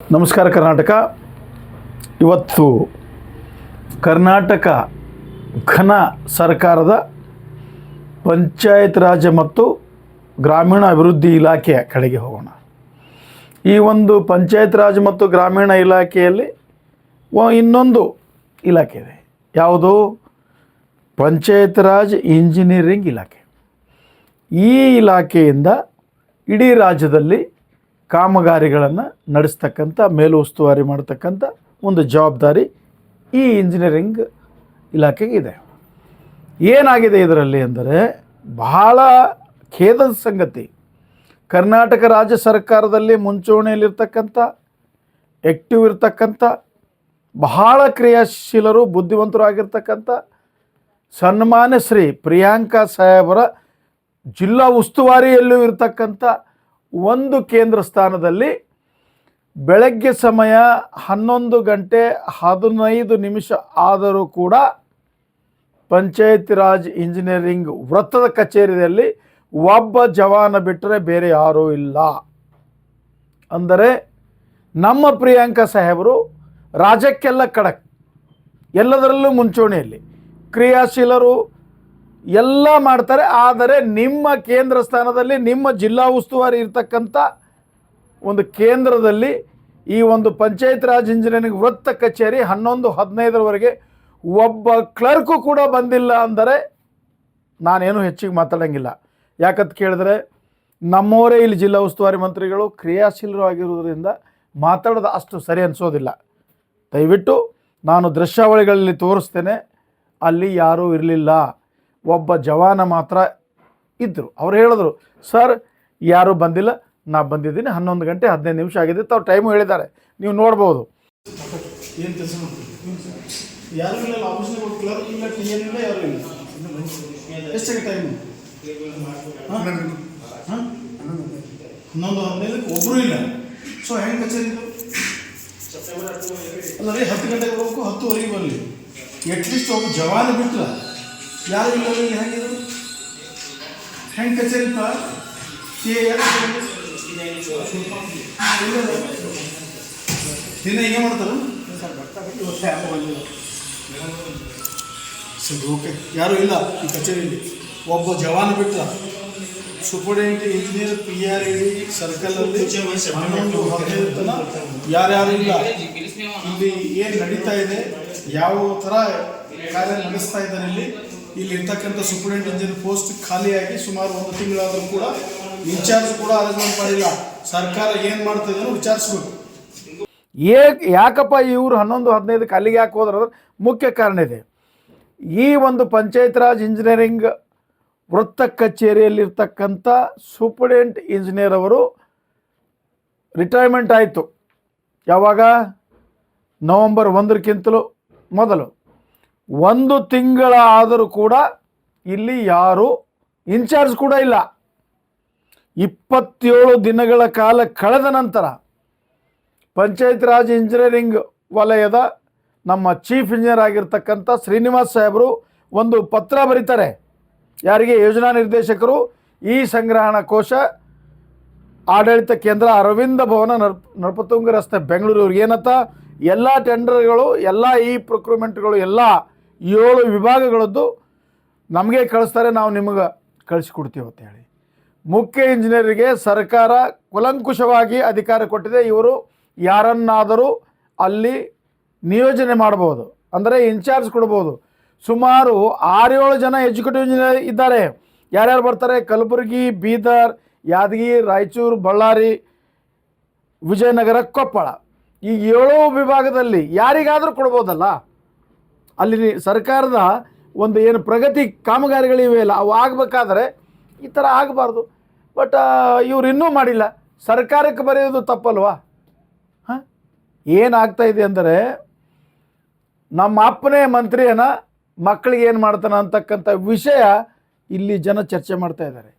ನಮಸ್ಕಾರ ಕರ್ನಾಟಕ. ಇವತ್ತು ಕರ್ನಾಟಕ ಘನ ಸರ್ಕಾರದ ಪಂಚಾಯತ್ ರಾಜ್ ಮತ್ತು ಗ್ರಾಮೀಣ ಅಭಿವೃದ್ಧಿ ಇಲಾಖೆಯ ಕಡೆಗೆ ಹೋಗೋಣ. ಈ ಒಂದು ಪಂಚಾಯತ್ ರಾಜ್ ಮತ್ತು ಗ್ರಾಮೀಣ ಇಲಾಖೆಯಲ್ಲಿ ಇನ್ನೊಂದು ಇಲಾಖೆ ಇದೆ. ಯಾವುದು? ಪಂಚಾಯತ್ ರಾಜ್ ಇಂಜಿನಿಯರಿಂಗ್ ಇಲಾಖೆ. ಈ ಇಲಾಖೆಯಿಂದ ಇಡೀ ರಾಜ್ಯದಲ್ಲಿ ಕಾಮಗಾರಿಗಳನ್ನು ನಡೆಸ್ತಕ್ಕಂಥ, ಮೇಲು ಉಸ್ತುವಾರಿ ಮಾಡ್ತಕ್ಕಂಥ ಒಂದು ಜವಾಬ್ದಾರಿ ಈ ಇಂಜಿನಿಯರಿಂಗ್ ಇಲಾಖೆಗೆ ಇದೆ. ಏನಾಗಿದೆ ಇದರಲ್ಲಿ ಅಂದರೆ ಬಹಳ ಖೇದದ ಸಂಗತಿ. ಕರ್ನಾಟಕ ರಾಜ್ಯ ಸರ್ಕಾರದಲ್ಲಿ ಮುಂಚೂಣಿಯಲ್ಲಿರ್ತಕ್ಕಂಥ ಆ್ಯಕ್ಟಿವ್ ಇರ್ತಕ್ಕಂಥ, ಬಹಳ ಕ್ರಿಯಾಶೀಲರು, ಬುದ್ಧಿವಂತರು ಆಗಿರ್ತಕ್ಕಂಥ ಸನ್ಮಾನ್ಯ ಶ್ರೀ ಪ್ರಿಯಾಂಕಾ ಸಾಹೇಬರ ಜಿಲ್ಲಾ ಉಸ್ತುವಾರಿಯಲ್ಲೂ ಇರತಕ್ಕಂಥ ಒಂದು ಕೇಂದ್ರ ಸ್ಥಾನದಲ್ಲಿ ಬೆಳಗ್ಗೆ ಸಮಯ ಹನ್ನೊಂದು ಗಂಟೆ ಹದಿನೈದು ನಿಮಿಷ ಆದರೂ ಕೂಡ ಪಂಚಾಯತ್ ರಾಜ್ ಇಂಜಿನಿಯರಿಂಗ್ ವೃತ್ತದ ಕಚೇರಿಯಲ್ಲಿ ಒಬ್ಬ ಜವಾನ ಬಿಟ್ಟರೆ ಬೇರೆ ಯಾರೂ ಇಲ್ಲ. ಅಂದರೆ ನಮ್ಮ ಪ್ರಿಯಾಂಕಾ ಸಾಹೇಬರು ರಾಜ್ಯಕ್ಕೆಲ್ಲ ಕಡಕ್, ಎಲ್ಲದರಲ್ಲೂ ಮುಂಚೂಣಿಯಲ್ಲಿ ಕ್ರಿಯಾಶೀಲರು ಎಲ್ಲ ಮಾಡ್ತಾರೆ, ಆದರೆ ನಿಮ್ಮ ಕೇಂದ್ರ ಸ್ಥಾನದಲ್ಲಿ ನಿಮ್ಮ ಜಿಲ್ಲಾ ಉಸ್ತುವಾರಿ ಇರ್ತಕ್ಕಂಥ ಒಂದು ಕೇಂದ್ರದಲ್ಲಿ ಈ ಒಂದು ಪಂಚಾಯತ್ ರಾಜ್ ಇಂಜಿನಿಯರಿಂಗ್ ವೃತ್ತ ಕಚೇರಿ ಹನ್ನೊಂದು, ಹದಿನೈದರವರೆಗೆ ಒಬ್ಬ ಕ್ಲರ್ಕು ಕೂಡ ಬಂದಿಲ್ಲ ಅಂದರೆ ನಾನೇನು ಹೆಚ್ಚಿಗೆ ಮಾತಾಡೋಂಗಿಲ್ಲ. ಯಾಕಂತ ಕೇಳಿದ್ರೆ ನಮ್ಮವರೇ ಇಲ್ಲಿ ಜಿಲ್ಲಾ ಉಸ್ತುವಾರಿ ಮಂತ್ರಿಗಳು ಕ್ರಿಯಾಶೀಲರು ಆಗಿರುವುದರಿಂದ ಮಾತಾಡೋದು ಅಷ್ಟು ಸರಿ ಅನಿಸೋದಿಲ್ಲ. ದಯವಿಟ್ಟು ನಾನು ದೃಶ್ಯಾವಳಿಗಳಲ್ಲಿ ತೋರಿಸ್ತೇನೆ. ಅಲ್ಲಿ ಯಾರೂ ಇರಲಿಲ್ಲ. ಒಬ್ಬ ಜವಾನ ಮಾತ್ರ ಇದ್ದರು ಅವ್ರು ಹೇಳಿದ್ರು, ಸರ್, ಯಾರೂ ಬಂದಿಲ್ಲ, ನಾ ಬಂದಿದ್ದೀನಿ, ಹನ್ನೊಂದು ಗಂಟೆ ಹದಿನೈದು ನಿಮಿಷ ಆಗಿದೆ, ತಾವು ಟೈಮು ಹೇಳಿದ್ದಾರೆ, ನೀವು ನೋಡ್ಬೋದು. ಹದಿನೈದಕ್ಕೆ ಒಬ್ಬರು ಇಲ್ಲ. ಸೊ ಹೆಂಗೆ ಕಚೇರಿ ಅಲ್ಲ ರೀ ಹತ್ತು ಗಂಟೆಗೆ ಹೋಗ್ಬೇಕು, ಹತ್ತುವರೆಗೆ ಬರಲಿ. ಅಟ್ಲೀಸ್ಟ್ ಒಬ್ಬ ಜವಾನ ಬಿಟ್ಟಲ ಯಾರು ಇಲ್ಲ ಇಲ್ಲಿ ಹೆಂಗಿದ್ರು? ಹೆಂಗೆ ಕಚೇರಿ ಪ ಏ ಯಾರು ದಿನ ಹಿಂಗೆ ಮಾಡ್ತಾರೆ? ಸರಿ, ಓಕೆ. ಯಾರು ಇಲ್ಲ ಈ ಕಚೇರಿಯಲ್ಲಿ ಒಬ್ಬ ಜವಾನ ಬಿಟ್ಟ superintendent engineer, P R, E D ಸರ್ಕಲಲ್ಲಿ ಹನ್ನೊಂದು, ಹದಿನೈದು ತನ ಯಾರ್ಯಾರು ಇಲ್ಲ. ಇಲ್ಲಿ ಏನು ನಡೀತಾ ಇದೆ, ಯಾವ ಥರ ಕಾರ್ಯ ನಡೆಸ್ತಾ ಇದ್ದಾರೆ ಇಲ್ಲಿ? ಇಲ್ಲಿ ಇರ್ತಕ್ಕಂಥ ಸೂಪರ್ಡೆಂಟ್ ಇಂಜಿನಿಯರ್ ಪೋಸ್ಟ್ ಖಾಲಿಯಾಗಿ ಸುಮಾರು ಒಂದು ತಿಂಗಳಾದರೂ ಕೂಡ ಇನ್ಚಾರ್ಜ್ ಕೂಡ ಅರೇಂಜ್ಮೆಂಟ್ ಮಾಡಿಲ್ಲ. ಸರ್ಕಾರ ಏನು ಮಾಡ್ತಾ ಇದೆಯೋ ವಿಚಾರಿಸ್ಬೇಕು. ಏ, ಯಾಕಪ್ಪ ಇವರು ಹನ್ನೊಂದು ಹದಿನೈದಕ್ಕೆ ಅಲ್ಲಿಗೆ ಯಾಕೆ ಹೋದ್ರೆ ಮುಖ್ಯ ಕಾರಣ ಇದೆ. ಈ ಒಂದು ಪಂಚಾಯತ್ ರಾಜ್ ಇಂಜಿನಿಯರಿಂಗ್ ವೃತ್ತ ಕಚೇರಿಯಲ್ಲಿರ್ತಕ್ಕಂಥ ಸೂಪರ್ಡೆಂಟ್ ಇಂಜಿನಿಯರ್ ಅವರು ರಿಟೈರ್ಮೆಂಟ್ ಆಯಿತು. ಯಾವಾಗ? ನವಂಬರ್ ಒಂದಕ್ಕಿಂತಲೂ ಮೊದಲು. ಒಂದು ತಿಂಗಳ ಆದರೂ ಕೂಡ ಇಲ್ಲಿ ಯಾರು ಇನ್ಚಾರ್ಜ್ ಕೂಡ ಇಲ್ಲ. ಇಪ್ಪತ್ತೇಳು ದಿನಗಳ ಕಾಲ ಕಳೆದ ನಂತರ ಪಂಚಾಯತ್ ರಾಜ್ ಇಂಜಿನಿಯರಿಂಗ್ ವಲಯದ ನಮ್ಮ ಚೀಫ್ ಇಂಜಿನಿಯರ್ ಆಗಿರ್ತಕ್ಕಂಥ ಶ್ರೀನಿವಾಸ್ ಸಾಹೇಬರು ಒಂದು ಪತ್ರ ಬರೀತಾರೆ. ಯಾರಿಗೆ? ಯೋಜನಾ ನಿರ್ದೇಶಕರು. ಈ ಸಂಗ್ರಹಣಾ ಕೋಶ ಆಡಳಿತ ಕೇಂದ್ರ ಅರವಿಂದ ಭವನ ನರ್ಪ ನರ್ಪತುಂಗ ರಸ್ತೆ ಬೆಂಗಳೂರು ಏನತ್ತ ಎಲ್ಲ ಟೆಂಡರ್ಗಳು, ಎಲ್ಲ ಈ ಪ್ರೊಕ್ರೂಮೆಂಟ್ಗಳು ಎಲ್ಲ ಏಳು ವಿಭಾಗಗಳದ್ದು ನಮಗೆ ಕಳಿಸ್ತಾರೆ, ನಾವು ನಿಮಗೆ ಕಳಿಸಿಕೊಡ್ತೀವಿ ಅಂತ ಹೇಳಿ. ಮುಖ್ಯ ಇಂಜಿನಿಯರಿಗೆ ಸರ್ಕಾರ ಕುಲಂಕುಷವಾಗಿ ಅಧಿಕಾರ ಕೊಟ್ಟಿದೆ. ಇವರು ಯಾರನ್ನಾದರೂ ಅಲ್ಲಿ ನಿಯೋಜನೆ ಮಾಡ್ಬೋದು, ಅಂದರೆ ಇನ್ಚಾರ್ಜ್ ಕೊಡ್ಬೋದು. ಸುಮಾರು ಆರೇಳು ಜನ ಎಜುಕೇಟಿವ್ ಇಂಜಿನಿಯರ್ ಇದ್ದಾರೆ. ಯಾರ್ಯಾರು ಬರ್ತಾರೆ? ಕಲಬುರಗಿ, ಬೀದರ್ ಯಾದಗಿರಿ ರಾಯಚೂರು, ಬಳ್ಳಾರಿ, ವಿಜಯನಗರ, ಕೊಪ್ಪಳ. ಈ ಏಳು ವಿಭಾಗದಲ್ಲಿ ಯಾರಿಗಾದರೂ ಕೊಡ್ಬೋದಲ್ಲ? ಅಲ್ಲಿ ಸರ್ಕಾರದ ಒಂದು ಏನು ಪ್ರಗತಿ ಕಾಮಗಾರಿಗಳಿವೆ ಅಲ್ಲ, ಅವು ಆಗಬೇಕಾದ್ರೆ ಈ ಥರ ಆಗಬಾರ್ದು. ಬಟ್ ಇವ್ರು ಇನ್ನೂ ಮಾಡಿಲ್ಲ. ಸರ್ಕಾರಕ್ಕೆ ಬರೆಯೋದು ತಪ್ಪಲ್ವಾ? ಹಾಂ? ಏನಾಗ್ತಾ ಇದೆ ಅಂದರೆ ನಮ್ಮ ಅಪ್ಪನೇ ಮಂತ್ರಿಯನ್ನ ಮಕ್ಕಳಿಗೆ ಏನು ಮಾಡ್ತಾನೆ ಅಂತಕ್ಕಂಥ ವಿಷಯ ಇಲ್ಲಿ ಜನ ಚರ್ಚೆ ಮಾಡ್ತಾ ಇದ್ದಾರೆ.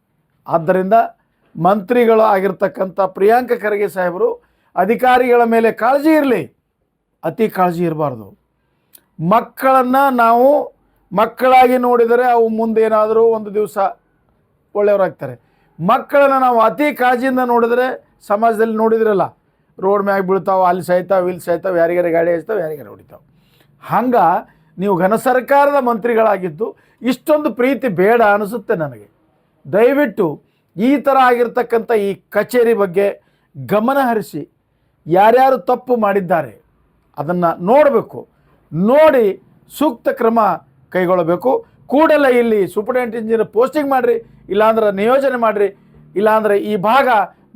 ಆದ್ದರಿಂದ ಮಂತ್ರಿಗಳು ಆಗಿರ್ತಕ್ಕಂಥ ಪ್ರಿಯಾಂಕ ಖರ್ಗೆ ಸಾಹೇಬರು ಅಧಿಕಾರಿಗಳ ಮೇಲೆ ಕಾಳಜಿ ಇರಲಿ. ಅತಿ ಕಾಳಜಿ ಇರಬಾರ್ದು. ಮಕ್ಕಳನ್ನು ನಾವು ಮಕ್ಕಳಾಗಿ ನೋಡಿದರೆ ಅವು ಮುಂದೆ ಏನಾದರೂ ಒಂದು ದಿವಸ ಒಳ್ಳೆಯವರಾಗ್ತಾರೆ. ಮಕ್ಕಳನ್ನು ನಾವು ಅತಿ ಕಾಳಜಿಯಿಂದ ನೋಡಿದರೆ ಸಮಾಜದಲ್ಲಿ ನೋಡಿದ್ರಲ್ಲ, ರೋಡ್ ಮ್ಯಾಗ ಬೀಳ್ತಾವೆ, ಅಲ್ಲಿ ಸಾಯ್ತಾವೆ, ಇಲ್ಲಿ ಸಾಯ್ತಾವೆ, ಯಾರಿಗಾರ ಗಾಡಿ ಹಚ್ತಾವೆ, ಯಾರಿಗಾರ ಹೊಡಿತಾವೆ. ಹಂಗೆ ನೀವು ಘನ ಸರ್ಕಾರದ ಮಂತ್ರಿಗಳಾಗಿದ್ದು ಇಷ್ಟೊಂದು ಪ್ರೀತಿ ಬೇಡ ಅನಿಸುತ್ತೆ ನನಗೆ. ದಯವಿಟ್ಟು ಈ ಥರ ಆಗಿರ್ತಕ್ಕಂಥ ಈ ಕಚೇರಿ ಬಗ್ಗೆ ಗಮನ ಹರಿಸಿ, ಯಾರ್ಯಾರು ತಪ್ಪು ಮಾಡಿದ್ದಾರೆ ಅದನ್ನು ನೋಡಬೇಕು. ನೋಡಿ ಸೂಕ್ತ ಕ್ರಮ ಕೈಗೊಳ್ಳಬೇಕು. ಕೂಡಲೇ ಇಲ್ಲಿ ಸೂಪರ್ಡೆಂಟ್ ಇಂಜಿನಿಯರ್ ಪೋಸ್ಟಿಂಗ್ ಮಾಡಿರಿ, ಇಲ್ಲಾಂದ್ರೆ ನಿಯೋಜನೆ ಮಾಡಿರಿ, ಇಲ್ಲಾಂದರೆ ಈ ಭಾಗ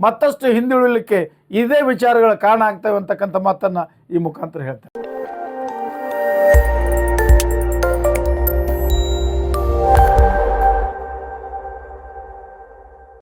ಮತ್ತಷ್ಟು ಹಿಂದುಳಿಲಿಕ್ಕೆ ಇದೇ ವಿಚಾರಗಳ ಕಾರಣ ಆಗ್ತವೆ ಅಂತಕ್ಕಂಥ ಮಾತನ್ನು ಈ ಮುಖಾಂತರ ಹೇಳ್ತಾರೆ